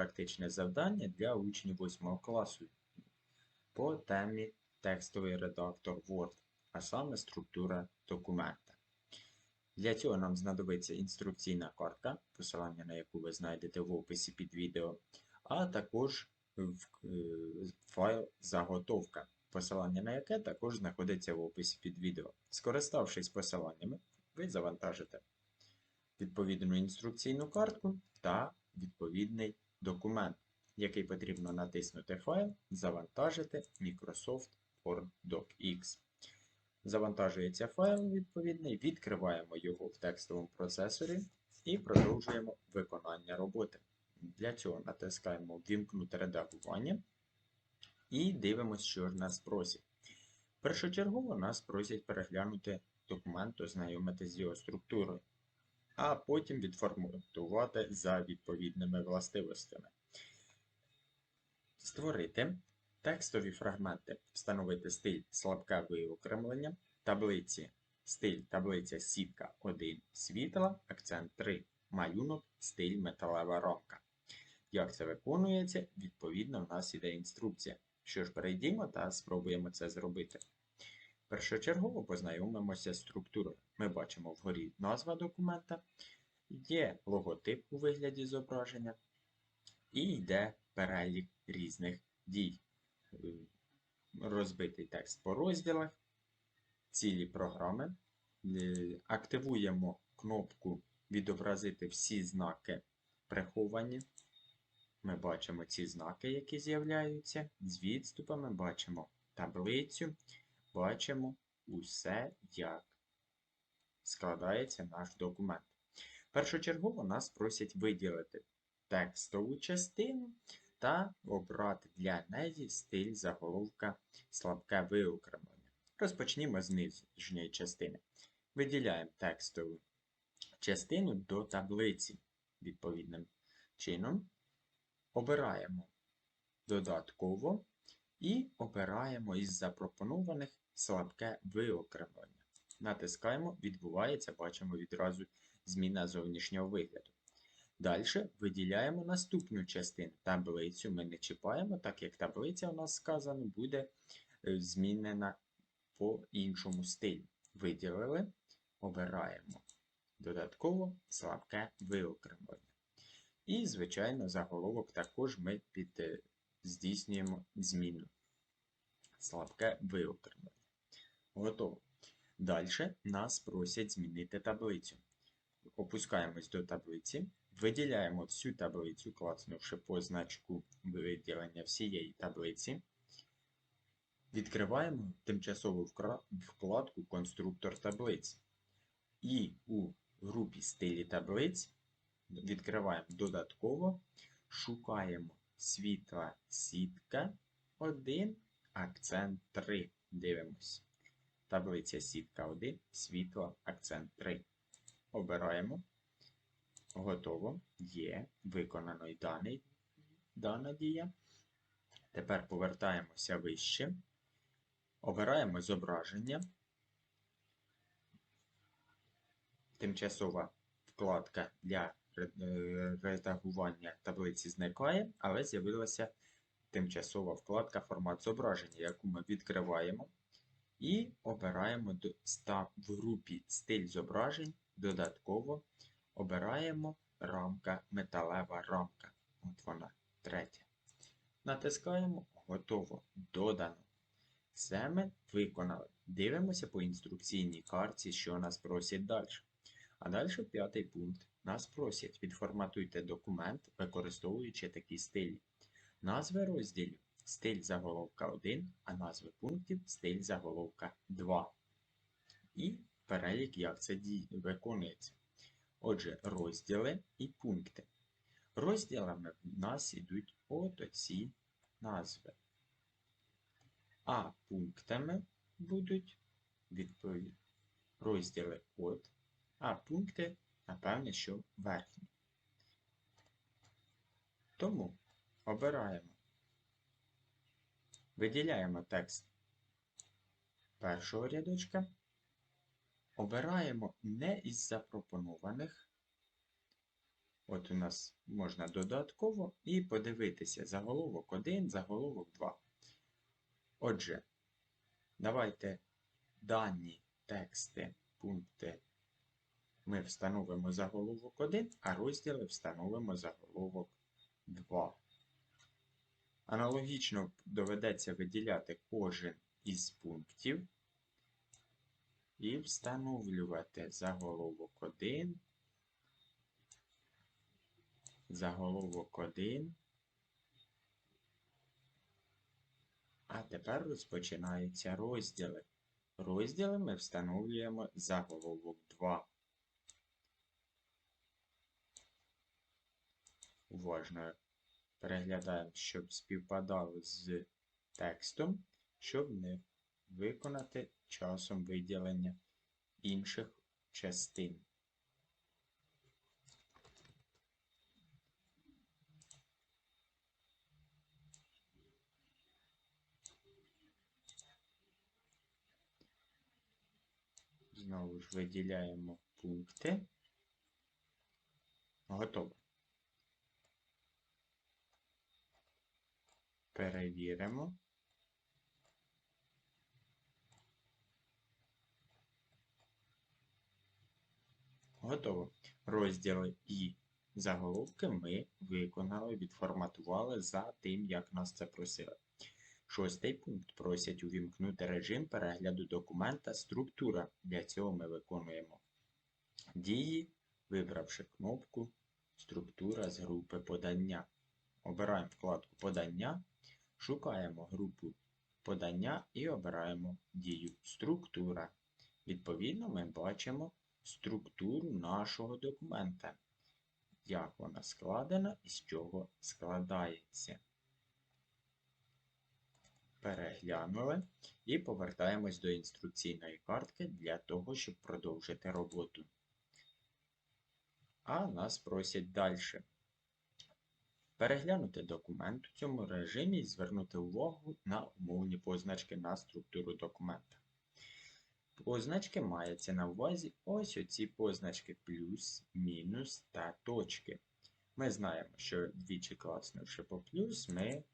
практичне завдання для учнів 8 класу по темі текстовий редактор Word, а саме структура документа. Для цього нам знадобиться інструкційна картка, посилання на яку ви знайдете в описі під відео, а також е, файл заготовка, посилання на яке також знаходиться в описі під відео. Скориставшись посиланнями, ви завантажите відповідну інструкційну картку та відповідний документ, який потрібно натиснути файл, завантажити Microsoft Word DocX. Завантажується файл відповідний, відкриваємо його в текстовому процесорі і продовжуємо виконання роботи. Для цього натискаємо Ввімкнути редагування і дивимося, що ж нас просять. Першочергово нас просять переглянути документ, ознайомитися з його структурою, а потім відформатувати за відповідними властивостями. Створити текстові фрагменти, встановити стиль слабке виокремлення, таблиці, стиль таблиця сітка 1 світла, акцент 3 малюнок, стиль металева рамка. Як це виконується, відповідно, в нас іде інструкція. Що ж, перейдімо та спробуємо це зробити. Першочергово познайомимося з структурою. Ми бачимо вгорі назва документа, є логотип у вигляді зображення, і йде перелік різних дій. Розбитий текст по розділах, цілі програми. Е, Активуємо кнопку Відобразити всі знаки приховані. Ми бачимо ці знаки, які з'являються. З відступами бачимо таблицю, бачимо усе, як складається наш документ. Першочергово нас просять виділити текстову частину та обрати для неї стиль заголовка слабке виокремлення. Розпочнімо з нижньої частини. Виділяємо текстову частину до таблиці відповідним чином. Обираємо додатково і обираємо із запропонованих слабке виокремлення. Натискаємо, відбувається, бачимо відразу зміна зовнішнього вигляду. Далі виділяємо наступну частину. Таблицю ми не чіпаємо, так як таблиця у нас сказано буде е, змінена по іншому стилю. Виділили, обираємо додатково слабке виокремлення. І, звичайно, заголовок також ми під, е, здійснюємо зміну. Слабке виокремлення. Готово. Далі нас просять змінити таблицю. Опускаємось до таблиці, виділяємо всю таблицю, клацнувши по значку виділення всієї таблиці. Відкриваємо тимчасову вкладку Конструктор таблиць. І у групі стилі таблиць відкриваємо додатково, шукаємо світла сітка 1, акцент 3. Дивимось. Таблиця сітка 1, світло, акцент 3. Обираємо. Готово. Є. Виконано даний, дана дія. Тепер повертаємося вище. Обираємо зображення. Тимчасова вкладка для е, редагування таблиці зникає, але з'явилася тимчасова вкладка формат зображення, яку ми відкриваємо і обираємо в групі стиль зображень додатково обираємо рамка металева рамка. От вона, третя. Натискаємо Готово. Додано. Це ми виконали. Дивимося по інструкційній картці, що нас просять далі. А далі п'ятий пункт. Нас просять відформатуйте документ, використовуючи такі стилі. Назви розділів стиль заголовка 1, а назви пунктів стиль заголовка 2. І перелік, як це виконується. Отже, розділи і пункти. Розділами в нас йдуть от оці назви. А пунктами будуть відповідь розділи от, а пункти, напевне, що верхні. Тому обираємо, виділяємо текст першого рядочка, обираємо не із запропонованих, От у нас можна додатково і подивитися заголовок 1, заголовок 2. Отже, давайте дані тексти, пункти ми встановимо заголовок 1, а розділи встановимо заголовок 2. Аналогічно доведеться виділяти кожен із пунктів і встановлювати заголовок 1, заголовок 1. А тепер розпочинаються розділи. Розділи ми встановлюємо заголовок 2. Уважно переглядаємо, щоб співпадало з текстом, щоб не виконати часом виділення інших частин. Знову ж виділяємо пункти. Готово. Перевіримо. Готово. Розділи і заголовки ми виконали, відформатували за тим, як нас це просили. Шостий пункт просять увімкнути режим перегляду документа структура. Для цього ми виконуємо дії, вибравши кнопку Структура з групи подання. Обираємо вкладку Подання, шукаємо групу подання і обираємо дію Структура. Відповідно, ми бачимо структуру нашого документа, як вона складена і з чого складається. Переглянули і повертаємось до інструкційної картки для того, щоб продовжити роботу. А нас просять далі. Переглянути документ у цьому режимі і звернути увагу на умовні позначки на структуру документа. Позначки мається на увазі ось оці позначки плюс, мінус та точки. Ми знаємо, що двічі класнувши по плюс, ми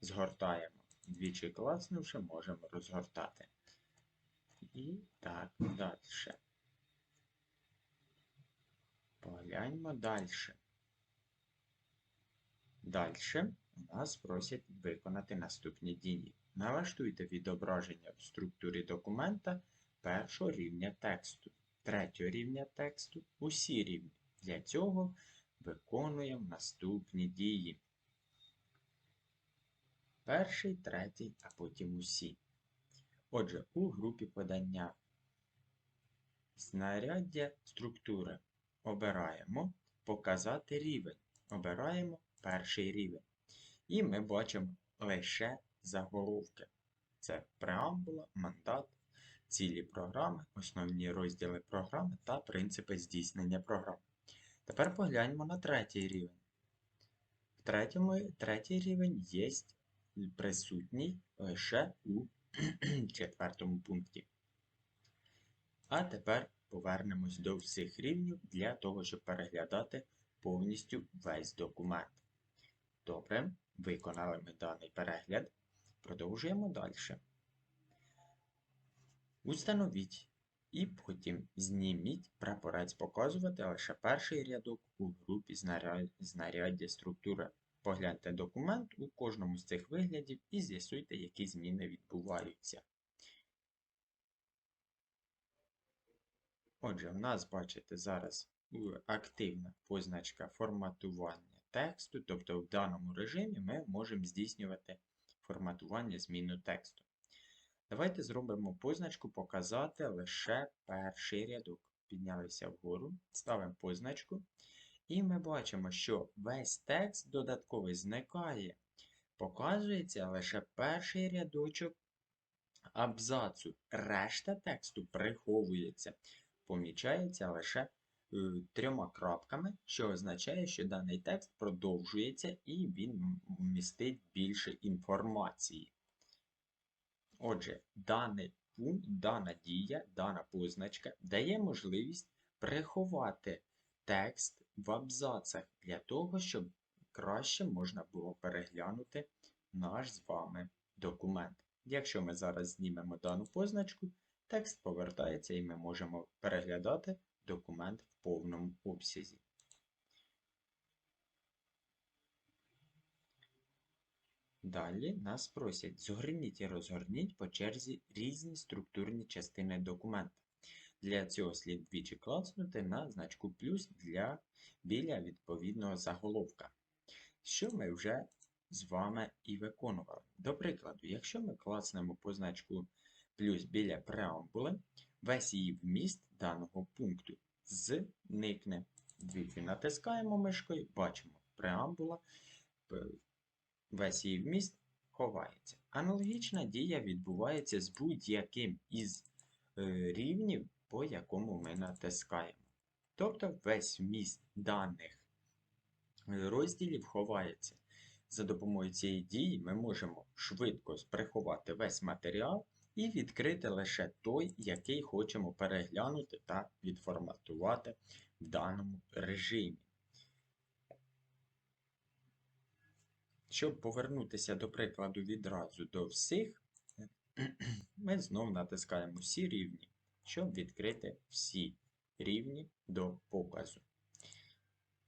згортаємо. Двічі класнувши, можемо розгортати. І так далі. Погляньмо далі. Далі нас просять виконати наступні дії. Налаштуйте відображення в структурі документа першого рівня тексту, третього рівня тексту, усі рівні. Для цього виконуємо наступні дії. Перший, третій, а потім усі. Отже, у групі подання знаряддя структури обираємо Показати рівень. Обираємо перший рівень. І ми бачимо лише заголовки. Це преамбула, мандат, цілі програми, основні розділи програми та принципи здійснення програми. Тепер погляньмо на третій рівень. В третьому, третій рівень є присутній лише у четвертому пункті. А тепер повернемось до всіх рівнів для того, щоб переглядати повністю весь документ. Добре, виконали ми даний перегляд. Продовжуємо далі. Установіть і потім зніміть прапорець показувати лише перший рядок у групі знаряддя структури. Погляньте документ у кожному з цих виглядів і з'ясуйте, які зміни відбуваються. Отже, в нас, бачите, зараз активна позначка форматування тексту, тобто в даному режимі ми можемо здійснювати форматування зміну тексту. Давайте зробимо позначку показати лише перший рядок. Піднялися вгору, ставимо позначку. І ми бачимо, що весь текст додатковий зникає. Показується лише перший рядочок абзацу. Решта тексту приховується. Помічається лише трьома крапками, що означає, що даний текст продовжується і він містить більше інформації. Отже, даний пункт, дана дія, дана позначка дає можливість приховати текст в абзацах для того, щоб краще можна було переглянути наш з вами документ. Якщо ми зараз знімемо дану позначку, текст повертається і ми можемо переглядати документ в повному обсязі. Далі нас просять згорніть і розгорніть по черзі різні структурні частини документа. Для цього слід двічі клацнути на значку плюс для, біля відповідного заголовка, що ми вже з вами і виконували. До прикладу, якщо ми клацнемо позначку плюс біля преамбули, весь її вміст даного пункту зникне. Двічі натискаємо мишкою, бачимо преамбула, весь її вміст ховається. Аналогічна дія відбувається з будь-яким із е, рівнів, по якому ми натискаємо. Тобто весь вміст даних е, розділів ховається. За допомогою цієї дії ми можемо швидко приховати весь матеріал і відкрити лише той, який хочемо переглянути та відформатувати в даному режимі. Щоб повернутися до прикладу відразу до всіх, ми знову натискаємо всі рівні, щоб відкрити всі рівні до показу.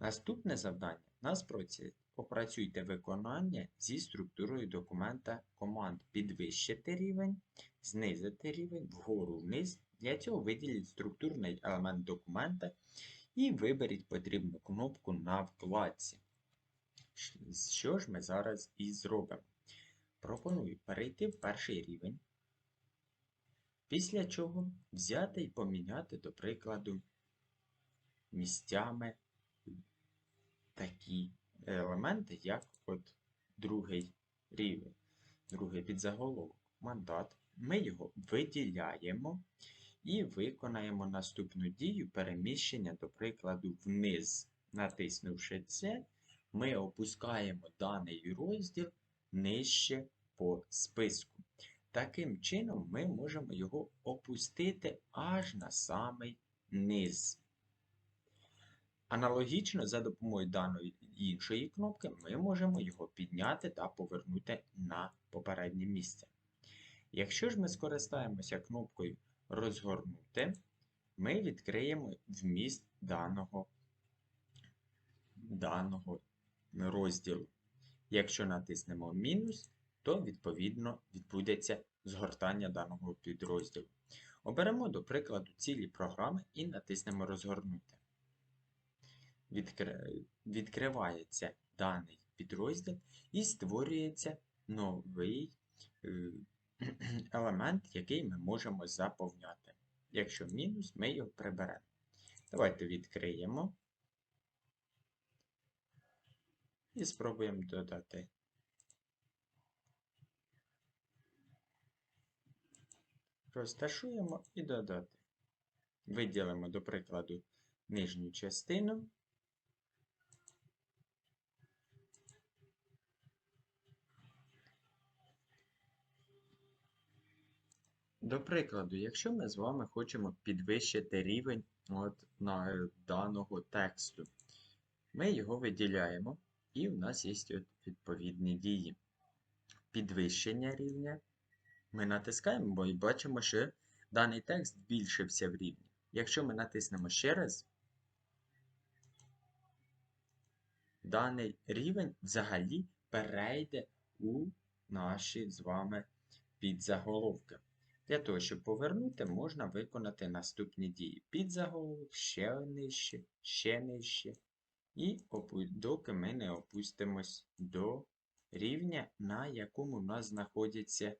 Наступне завдання нас просять опрацюйте виконання зі структурою документа команд підвищити рівень, знизити рівень, вгору вниз. Для цього виділіть структурний елемент документа і виберіть потрібну кнопку на вкладці. Що ж ми зараз і зробимо? Пропоную перейти в перший рівень, після чого взяти і поміняти, до прикладу, місцями такі елементи, як от другий рівень, другий підзаголовок, мандат. Ми його виділяємо і виконаємо наступну дію переміщення, до прикладу, вниз. Натиснувши це, ми опускаємо даний розділ нижче по списку. Таким чином, ми можемо його опустити аж на самий низ. Аналогічно, за допомогою даної іншої кнопки, ми можемо його підняти та повернути на попереднє місце. Якщо ж ми скористаємося кнопкою Розгорнути, ми відкриємо вміст даного, даного розділу. Якщо натиснемо мінус, то відповідно відбудеться згортання даного підрозділу. Оберемо, до прикладу, цілі програми і натиснемо Розгорнути. Відкри- Відкривається даний підрозділ і створюється новий е, елемент, який ми можемо заповняти. Якщо мінус, ми його приберемо. Давайте відкриємо і спробуємо додати. Розташуємо і додати. Виділимо, до прикладу, нижню частину. До прикладу, якщо ми з вами хочемо підвищити рівень от, на даного тексту, ми його виділяємо, і в нас є відповідні дії. Підвищення рівня. Ми натискаємо і бачимо, що даний текст збільшився в рівні. Якщо ми натиснемо ще раз, даний рівень взагалі перейде у наші з вами підзаголовки. Для того, щоб повернути, можна виконати наступні дії. Підзаголовок, ще нижче, ще нижче. І доки ми не опустимось до рівня, на якому у нас знаходиться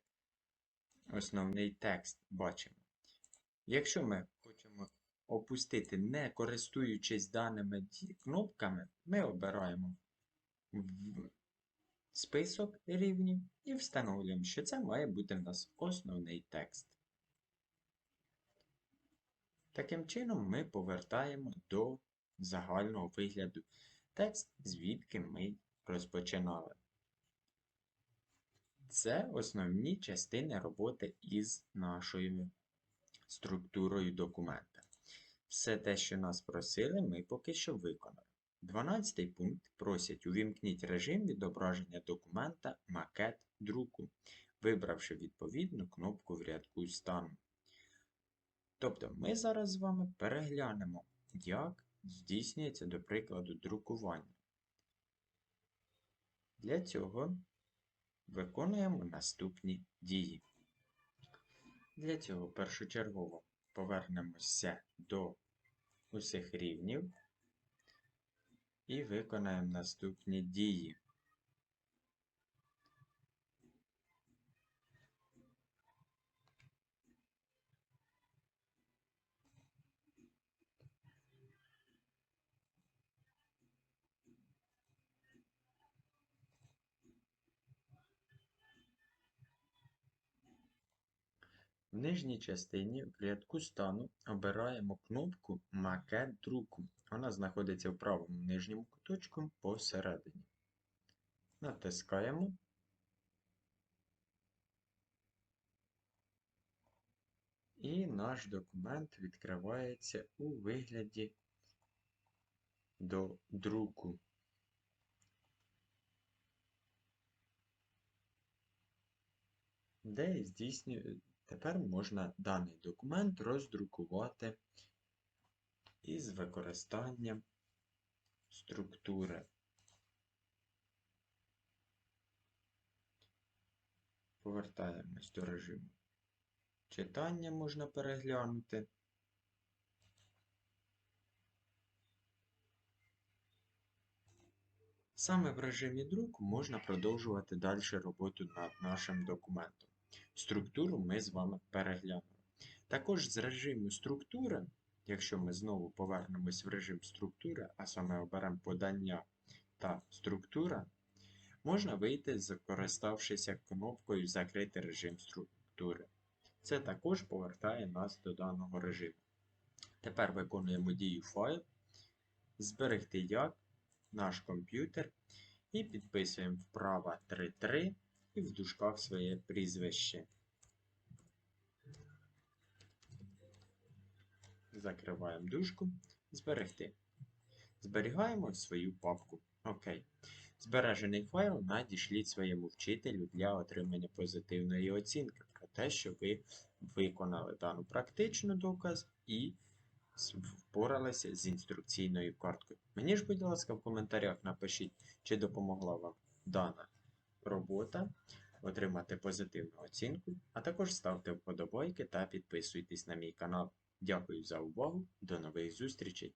основний текст. Бачимо. Якщо ми хочемо опустити, не користуючись даними кнопками, ми обираємо список рівнів і встановлюємо, що це має бути в нас основний текст. Таким чином ми повертаємо до загального вигляду текст, звідки ми розпочинали. Це основні частини роботи із нашою структурою документа. Все те, що нас просили, ми поки що виконали. 12 пункт просять увімкніть режим відображення документа макет друку, вибравши відповідну кнопку в рядку стану. Тобто ми зараз з вами переглянемо, як здійснюється, до прикладу, друкування. Для цього виконуємо наступні дії. Для цього першочергово повернемося до усіх рівнів і виконаємо наступні дії. В нижній частині в рядку стану обираємо кнопку Макет друку. Вона знаходиться в правому нижньому куточку посередині. Натискаємо. І наш документ відкривається у вигляді до друку. Де здійснює Тепер можна даний документ роздрукувати із використанням структури. Повертаємось до режиму. Читання можна переглянути. Саме в режимі друку можна продовжувати далі роботу над нашим документом. Структуру ми з вами переглянули. Також з режиму структури, якщо ми знову повернемось в режим структури, а саме оберемо подання та структура, можна вийти, скориставшися кнопкою Закрити режим структури. Це також повертає нас до даного режиму. Тепер виконуємо дію файл, зберегти як наш комп'ютер і підписуємо вправо 3.3 і в дужках своє прізвище. Закриваємо дужку. Зберегти. Зберігаємо свою папку. Окей. Збережений файл надішліть своєму вчителю для отримання позитивної оцінки про те, що ви виконали дану практичну доказ і впоралися з інструкційною карткою. Мені ж, будь ласка, в коментарях напишіть, чи допомогла вам дана робота, отримати позитивну оцінку, а також ставте вподобайки та підписуйтесь на мій канал. Дякую за увагу, до нових зустрічей!